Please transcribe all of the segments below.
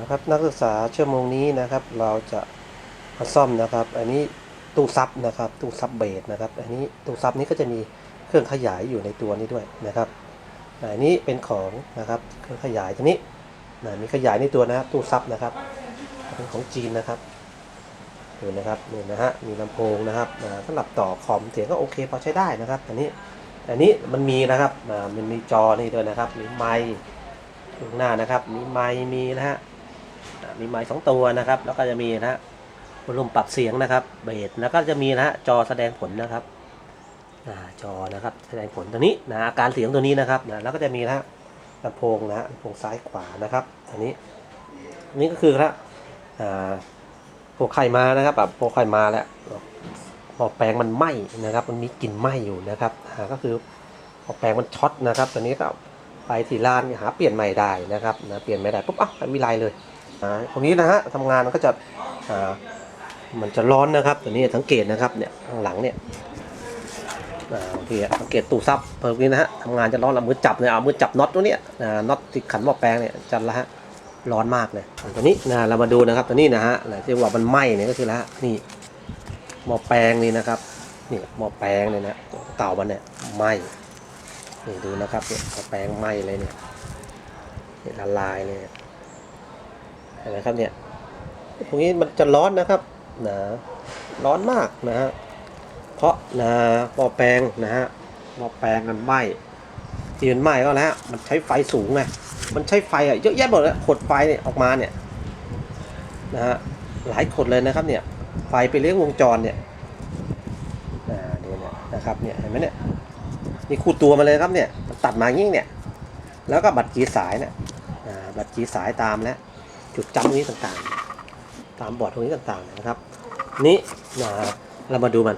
นะครับนักศึกษาชั่วโมงนี้นะครับ เราจะมาซ่อมนะครับ อันนี้ตู้ซับนะครับตู้ซับเบสนะครับ อันนี้ตู้ซับนี้ก็จะมีเครื่องขยายอยู่ในตัวนี้ด้วยนะครับอันนี้เป็นของนะครับเครื่องขยายตัวนี้นะมีขยายในตัวนะครับตู้ซับนะครับเป็นของจีนนะครับดูนะครับนี่นะฮะมีลำโพงนะครับสำหรับต่อคอมเสียงก็โอเคพอใช้ได้นะครับ อันนี้อันนี้มันมีนะครับมันมีจอนี่ด้วยนะครับมีไมค์ ข้างหน้านะครับ มีไมค์มีนะฮะอ่ามีไมค์สองตัวนะครับ แล้วก็จะมีนะฮะพัดลมปรับเสียงนะครับเบสแล้วก็จะมีนะฮะจอแสดงผลนะครับอจอนะครับแสดงผลตัวนี้นะอาการเสียงตัวนี้นะครับนะแล้วก็จะมีนะฮะลำโพงนะลำโพงซ้ายขวานะครับอันนี้นนี้ก็คือนะอ่าพวกไข่มานะครับแบบพวกไข่มาแล้วพอแปลงมันไหม้นะครับ มันมีกลิ่นไหม้อยู่นะครับก็คือพอแปลงมันช็อตนะครับตัวนี้ก็ ไปที่ร้านหาเปลี่ยนใหม่ได้นะครับนะเปลี่ยนไม่ได้ปุ๊บอะวิไลเลยอ่าตรงนี้นะฮะทำงานมันก็จะอ่ามันจะร้อนนะครับตัวนี้สังเกตนะครับเนี่ยข้างหลังเนี่ยอ่าบางทีสังเกตตู้ซับเพิ่มนี้นะฮะทำงานจะร้อนเอามือจับเนี่ยเอามือจับน็อตตัวเนี้ยอ่าน็อตที่ขันหม้อแปลงเนี่ยจันละฮะร้อนมากเลยตัวนี้นะเรามาดูนะครับตัวนี้นะฮะที่ว่ามันไหม้เนี่ยก็คือละนี่หม้อแปลงนี่นะครับนี่หม้อแปลงเนี่ยนะเก่ามันเนี่ยไหม้ นี่ดูนะครับเนี่ยเอแปรงไหมเลยเนี่ยเนี่ยละลายเลยเนี่ยเห็นไหมครับเนี่ยตรงนี้มันจะร้อนนะครับนะร้อนมากนะฮะเพราะนะหม้อแปลงนะฮะหม้อแปลงมันไหมที่มันไหมก็แล้ว มันใช้ไฟสูงไงมันใช้ไฟอะเยอะแยะหมดเลยขดไฟเนี่ยออกมาเนี่ยนะฮะหลายขดเลยนะครับเนี่ยไฟไปเลี้ยงวงจรเนี่ยอ่าดูเนี่ยนะครับเนี่ยเห็นไหมเนี่ย นี่คู่ตัวมาเลยครับเนี่ยตัดมาอย่างนี้เนี่ย แล้วก็บัตรจีสายเนี่ยบัตรจีสายตามแล้วจุดจำตรงนี้ต่างๆ ตามบอร์ดตรงนี้ต่างๆนะครับ นี่นะเรามาดูมัน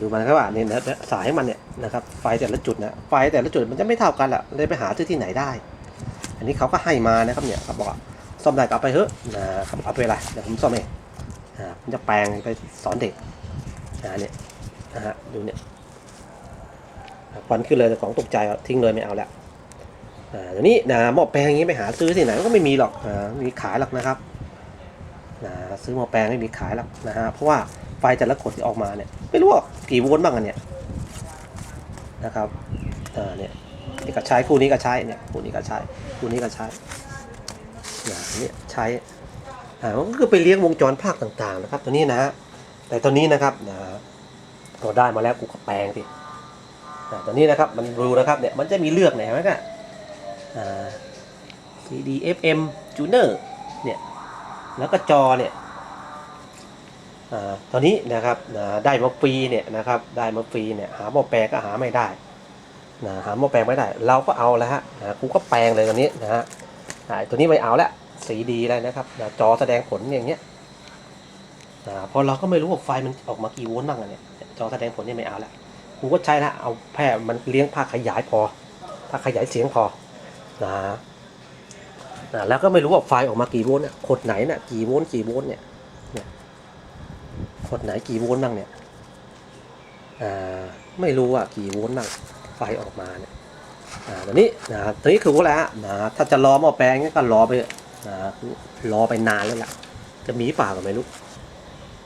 ดูมันครับว่าเนี่ยสายมันเนี่ยนะครับไฟแต่ละจุดนะไฟแต่ละจุดมันจะไม่เท่ากันแหละเลยไปหาซื้อที่ไหนได้ อันนี้เขาก็ให้มานะครับเนี่ยเขาบอกซ่อมได้ก็เอาไปเถอะนะครับเอาไปอะไรเดี๋ยวผมซ่อมเองผมจะแปลงไปสอนเด็กอ่าเนี่ยนะฮะดูเนี่ย ควันขึ้นเลยของตกใจทิ้งเลยไม่เอาแล้วอ่าเดี๋ยวนี้นะหม้อแปลงอย่างนี้ไปหาซื้อที่ไหนก็ไม่มีหรอกอ่ามีขายหรอกนะครับนะซื้อหม้อแปลงไม่มีขายหรอกนะฮะเพราะว่าไฟแต่ละขวดที่ออกมาเนี่ยไม่รู้ว่ากี่โวลต์บ้างอันเนี่ยนะครับอ่าเนี่ยนี่ก็ใช้คู่นี้ก็ใช้เนี่ยคู่นี้ก็ใช้คู่นี้ก็ใช้อย่างนี้ใช้อ่ามันก็คือไปเลี้ยงวงจรภาคต่างๆนะครับ ตัวนี้นะฮะแต่ตัวนี้นะครับนะเราได้มาแล้วกูก็แปลงสิ ตัวนี้นะครับมันดูนะครับเนี่ยมันจะมีเลือกไหนไหมก็อ่า CD FM Tuner เนี่ยแล้วก็จอเนี่ยอ่าตอนนี้นะครับได้มาฟรีเนี่ยนะครับได้มาฟรีเนี่ยหาหม้อแปลงก็หาไม่ได้นะหาหม้อแปลงไม่ได้ เราก็เอาแล้วฮะนะกูก็แปลงเลยตัวนี้นะฮะตัวนี้ไม่เอาละสีดีเลยนะครับนะจอแสดงผลอย่างเงี้ยอ่าเพอเราก็ไม่รู้ว่าไฟมันออกมากี่โวลต์บ้างอะเนี่ยจอแสดงผลเนี่ยไม่เอาละ กูก็ใช้ละเอาแพร่มันเลี้ยงภาคขยายพอภาคขยายเสียงพอนะนะแล้วก็ไม่รู้ว่าไฟออกมากี่โวลต์เนี่ยขดไหนเนี่ยกี่โวลต์กี่โวลต์เนี่ยเนี่ยขดไหนกี่โวลต์บ้างเนี่ยอ่าไม่รู้ว่ากี่โวลต์บ้างไฟออกมาเนี่ยอ่าตอนนี้นะตอนนี้คือว่าแล้วนะถ้าจะรอหม้อแปลงก็รอไปนะรอไปนานแล้วล่ะจะมีป่าก็ไม่รู้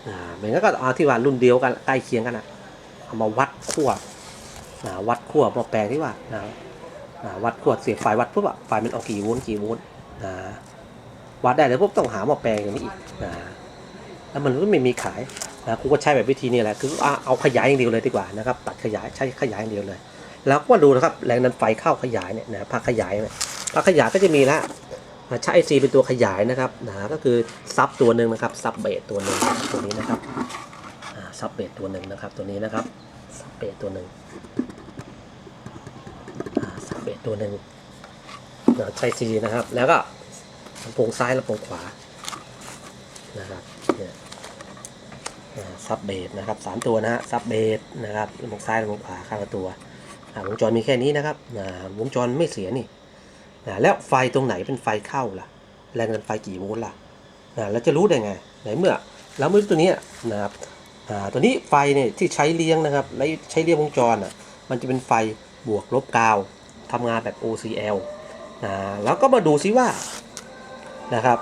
อ่าเหมือนก็เอาที่ว่ารุ่นเดียวกันใกล้เคียงกันอะ เอามาวัดขั้วนะวัดขั้วหม้อแปลงที่ว่านะนะวัดขั้วเสียบไฟวัดปุ๊บอะไฟมันออกกี่โวลต์กี่โวลต์นะวัดได้แล้วปุ๊บต้องหาหม้อแปลงอย่างนี้อีกนะแล้วมันก็ไม่มีขายนะกูก็ใช้แบบวิธีนี้แหละคือเอาขยายอย่างเดียวเลยดีกว่านะครับ ตัดขยายใช้ขยายอย่างเดียวเลย แล้วก็ดูนะครับแรงดันไฟเข้าขยายเนี่ยนะภาคขยายเนี่ยภาคขยายก็จะมีละใช้ไอซีเป็นตัวขยายนะครับนะก็คือซับตัวหนึ่งนะครับซับเบสตัวหนึ่งตัวนี้นะครับ ซับเบสตัวหนึ่งนะครับ ตัวนี้นะครับสับเบสตัวหนึ่งอ่าสับเบสตัวหนึ่งเราใช้ซีนะครับ แล้วก็ลำโพงซ้ายลำโพงขวานะครับเนี่ยซับเบสนะครับสามตัวนะฮะซับเบสนะครับลำโพงซ้ายลำโพงขวาข้างละตัววงจรมีแค่นี้นะครับวงจรไม่เสียนี่แล้วไฟตรงไหนเป็นไฟเข้าล่ะ แรงดันไฟกี่โวลต์ล่ะอ่าแล้วจะรู้ได้ไง ไหนเมื่อแล้วเมื่อตัวนี้นะครับ อ่าตัวนี้ไฟเนี่ยที่ใช้เลี้ยงนะครับใช้เลี้ยงวงจรอะมันจะเป็นไฟบวกลบกาวทำงานแบบ OCL นะแล้วก็มาดูซิว่านะครับ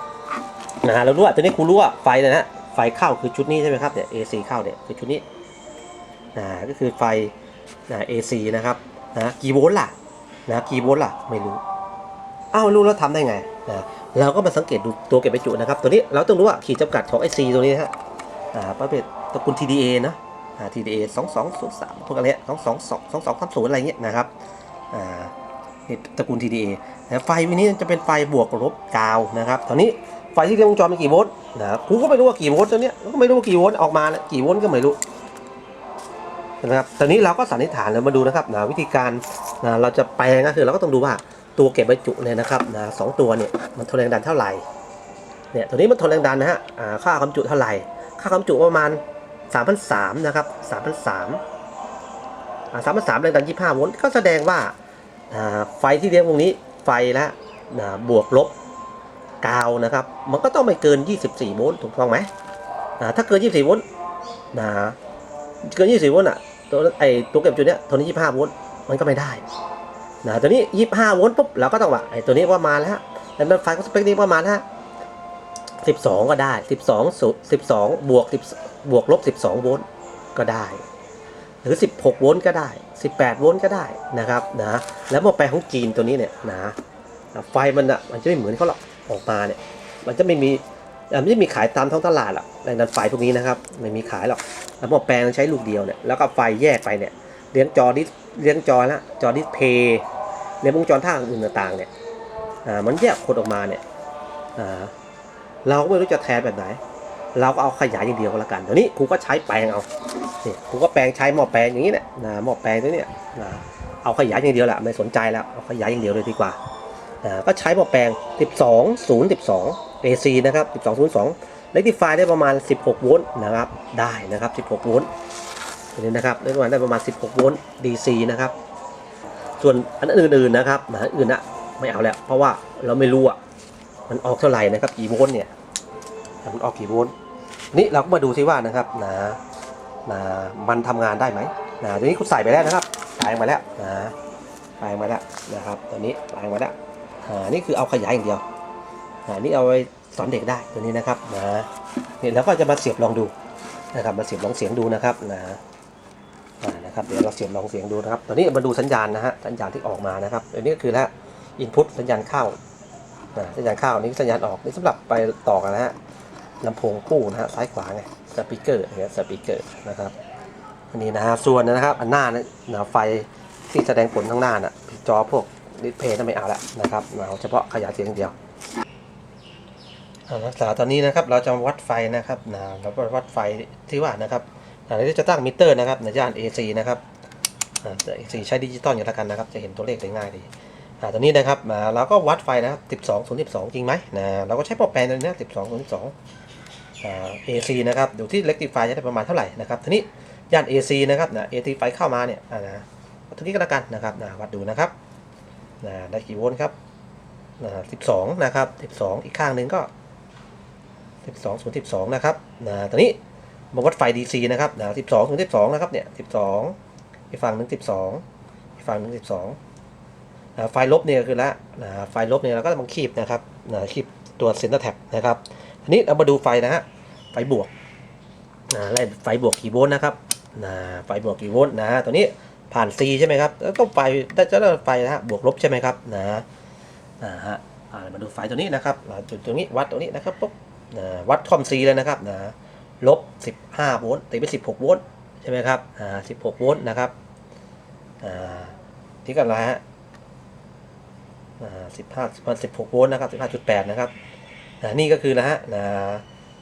นะเรารู้ว่าตัวนี้ครูรู้ว่าไฟนะฮะไฟเข้าคือชุดนี้ใช่ไหมครับเนี่ย AC เข้าเนี่ยคือชุดนี้นะก็คือไฟนะ AC นะครับนะกี่โวลต์ล่ะนะกี่โวลต์ล่ะไม่รู้อ้าวรู้แล้วทำได้ไงนะเราก็มาสังเกตดูตัวเก็บประจุนะครับ ตัวนี้เราต้องรู้ว่าขีดจำกัดของ IC ตัวนี้นะฮะอ่าประเภท ตระกูล TDA เนอะอ่า TDA 2203พวกอะไรเนี่ย22 22 2230อะไรเงี้ยนะครับอ่านี่ตระกูล TDA แต่ไฟวันนี้จะเป็นไฟบวกลบกาวนะครับตอนนี้ไฟที่เรียงวงจรเป็นกี่โวลต์นะครูก็ไม่รู้ว่ากี่โวลต์ตัวเนี้ยก็ไม่รู้ว่ากี่โวลต์ออกมาแล้วกี่โวลต์ก็ไม่รู้นะครับตอนนี้เราก็สันนิษฐานแล้วมาดูนะครับนะวิธีการนะเราจะแปลงก็คือเราก็ต้องดูว่าตัวเก็บบรรจุเนี่ยนะครับนะสองตัวเนี่ยมันทนแรงดันเท่าไหร่เนี่ยตัวนี้มันทนแรงดันนะฮะค่าความจุเท่าไหร่ ค่าความจุประมาณ 3,300นะครับ3,300อ่า3,300แรงดัน25โวลต์ก็แสดงว่าไฟที่เลี้ยงวงนี้ไฟและนะบวกลบกาวนะครับ มันก็ต้องไม่เกิน 24 โวลต์ถูกต้องไหมถ้าเกิน 24 โวลต์นะเกิน 24 โวลต์อะตัวไอตัวเก็บจุดเนี้ยตัวนี้ 25 โวลต์มันก็ไม่ได้นะตัวนี้ 25 โวลต์ปุ๊บเราก็ต้องว่าไอตัวนี้ประมาแล้วแล้วไฟก็สเปคนี้ประมาณฮะ 12 ก็ได้ 12สุ12 บวก10บวกลบ 12 โวลต์ก็ได้ หรือ 16 โวลต์ก็ได้ 18 โวลต์ก็ได้นะครับนะแล้วหม้อแปลงของจีนตัวนี้เนี่ยนะไฟมันอะมันจะไม่เหมือนเขาหรอกออกมาเนี่ยมันจะไม่มีอันจะมีขายตามท้องตลาดหรอกแรงดันไฟพวกนี้นะครับไม่มีขายหรอกแล้วหม้อแปลงใช้ลูกเดียวเนี่ยแล้วก็ไฟแยกไปเนี่ยเลี้ยงจอดิสเลี้ยงจอละจอดิสเพย์ในวงจรท่าอื่นต่างๆเนี่ยอ่ามันแยกคนออกมาเนี่ยอ่า เราก็ไม่รู้จะแทนแบบไหน เราก็เอาขยายอย่างเดียวก็แล้วกันเดี๋ยวนี้ครูก็ใช้แปลงเอาเนี่ยครูก็แปลงใช้หม้อแปลงอย่างนี้เนี่ยนะหม้อแปลงตัวเนี้ยนะเอาขยายอย่างเดียวแหละไม่สนใจแล้วเอาขยายอย่างเดียวเลยดีกว่าอ่าก็ใช้หม้อแปลง 12 0 12 AC นะครับ12 0 2เลขที่ไฟได้ประมาณ 16 โวลต์นะครับได้นะครับ 16 โวลต์ตัวนี้นะครับได้ประมาณได้ประมาณ 16 โวลต์ DC นะครับส่วนอันอื่นๆนะครับนะอื่นอะไม่เอาแล้ว เพราะว่าเราไม่รู้อะ มันออกเท่าไหร่นะครับกี่โวลต์เนี่ยมันออกกี่โวลต์นี่เราก็มาดูซิว่านะครับนะนะมันทำงานได้ไหมนะตัวนี้คุณใส่ไปแล้วนะครับใส่มาแล้วนะใส่มาแล้วนะครับตัวนี้ใส่มาแล้วอ่านี่คือเอาขยายอย่างเดียวอ่านี่เอาไว้สอนเด็กได้ตัวนี้นะครับนะนี่แล้วก็จะมาเสียบลองดูนะครับมาเสียบลองเสียงดูนะครับนะอ่านะครับเดี๋ยวเราเสียบลองเสียงดูนะครับตอนนี้มาดูสัญญาณนะฮะสัญญาณที่ออกมานะครับอันนี้ก็คือแล้วอินพุตสัญญาณเข้า อ่าสัญญาณเข้านี่สัญญาณออกนี่สำหรับไปต่อกันนะฮะลำโพงคู่นะฮะซ้ายขวาไงสปีกเกอร์เนี่ยสปีกเกอร์นะครับอันนี้นะฮะส่วนนะครับอันหน้านะนะไฟที่แสดงผลข้างหน้าน่ะจอพวกดิสเพย์นั่นไม่เอาละนะครับเอาเฉพาะขยายเสียงเดียวเอาละสาตอนนี้นะครับเราจะวัดไฟนะครับนะเราก็วัดไฟที่ว่านะครับอันนี้จะตั้งมิเตอร์นะครับในย่าน AC นะครับอ่าแต่ AC ใช้ดิจิตอลอย่างละกันนะครับ จะเห็นตัวเลขได้ง่ายดี อ่าตอนนี้นะครับอ่าเราก็วัดไฟนะครับ12 0 12 จริงไหมนะเราก็ใช้โปรแกรมตัวนี้นะ12 0 12อ่า AC นะครับดูที่ rectifier จะได้ประมาณเท่าไหร่นะครับทีนี้ย่าน AC นะครับนะ AC ไฟเข้ามาเนี่ยอ่านะวัดตัวนี้ก็แล้วกันนะครับนะวัดดูนะครับนะได้กี่โวลต์ครับนะ12 นะครับ 12 อีกข้างหนึ่งก็ 12 0 12 นะครับนะตอนนี้มาวัดไฟ DC นะครับนะ12 0 12 นะครับเนี่ย 12 อีกฝั่งหนึ่ง12 อีกฝั่งหนึ่ง12 นะไฟลบเนี่ยคือละนะไฟลบเนี่ยเราก็ต้องคีบนะครับนะคีบตัวเซนเตอร์แท็บนะครับทีนี้เรามาดูไฟนะฮะไฟบวกนะไล่ไฟบวกกี่โวลต์นะครับนะไฟบวกกี่โวลต์นะตัวนี้ผ่าน C ใช่ไหมครับแล้วก็ไฟได้จะได้ไฟนะฮะบวกลบใช่ไหมครับนะนะฮะมาดูไฟตัวนี้นะครับจุดตรงนี้วัดตรงนี้นะครับปุ๊บนะวัดคอม C เลยนะครับนะลบ 15 โวลต์ตีเป็น16 โวลต์ใช่ไหมครับอ่า16 โวลต์นะครับอ่าที่กันละฮะ อ่า15 16โวลต์นะครับ15.8นะครับน,นี่ก็คือนะฮะนะ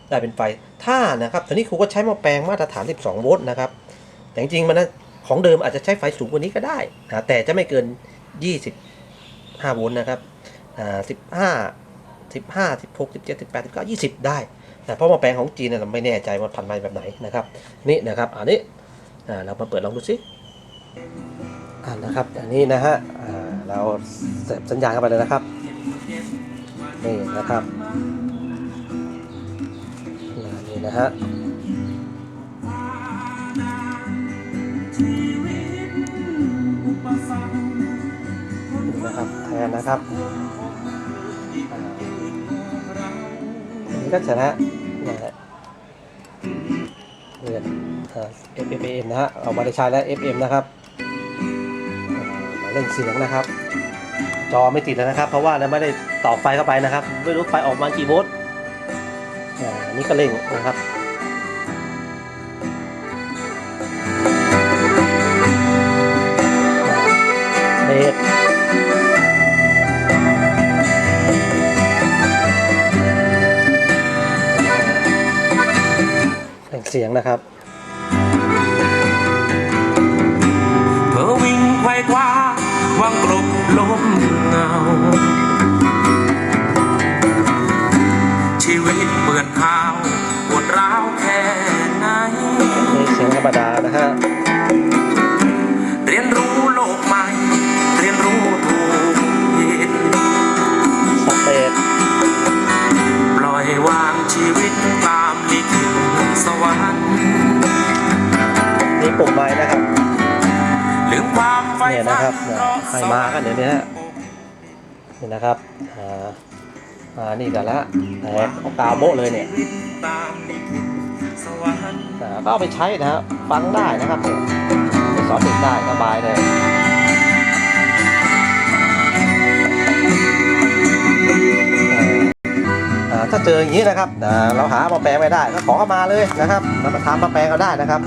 ได้เป็นไฟ ถ้านะครับตอนนี้ครูก็ใช้หม้อแปลงมาตรฐาน 12 โวลต์นะครับ แต่จริงๆมันนะของเดิมอาจจะใช้ไฟสูงกว่านี้ก็ได้นะแต่จะไม่เกิน 25 โวลต์นะครับ15 15 16 17 18 19 20 ได้แต่เพราะหม้อแปลงของจีนเราไม่แน่ใจว่าพันไมแบบไหนนะครับ นี่นะครับ อันนี้เรามาเปิดลองดูสิอ่านะครับ อันนี้นะฮะ อ่าเราเสียบสัญญาณเข้าไปเลยนะครับ นี่นะครับนี่นะฮะนี่นะครับแทนนะครับอ่าก็ชนะนะฮะเรียน FMM นะฮะเอามาได้ใช้แล้ว FM นะครับ เล่นเสียงนะครับ จอไม่ติดแล้วนะครับ เพราะว่าเราไม่ได้ต่อไฟเข้าไปนะครับ ไม่รู้ไฟออกมากี่โวลต์อ่าอันนี้ก็เร่งนะครับเบรกเสียงนะครับ วังกลบลมเงา ชีวิตเปื่อนข้าวปวดร้าวแค่ไหนนี่เสียงธรรมดานะฮะ มากันเดี๋ยวนี้ฮะนี่นะครับอ่าอ่านี่กันละแตกเอากาวโบะเลยเนี่ยตามลิขิตสวรรค์อ่าก็เอาไปใช้นะฮะฟังได้นะครับเนี่ยไปสอนเด็กได้สบายเลยถ้าเจออย่างนี้นะครับเราหามาแปลงไม่ได้ก็ขอเข้ามาเลยนะครับเรามาทำมาแปลงเอาได้นะครับ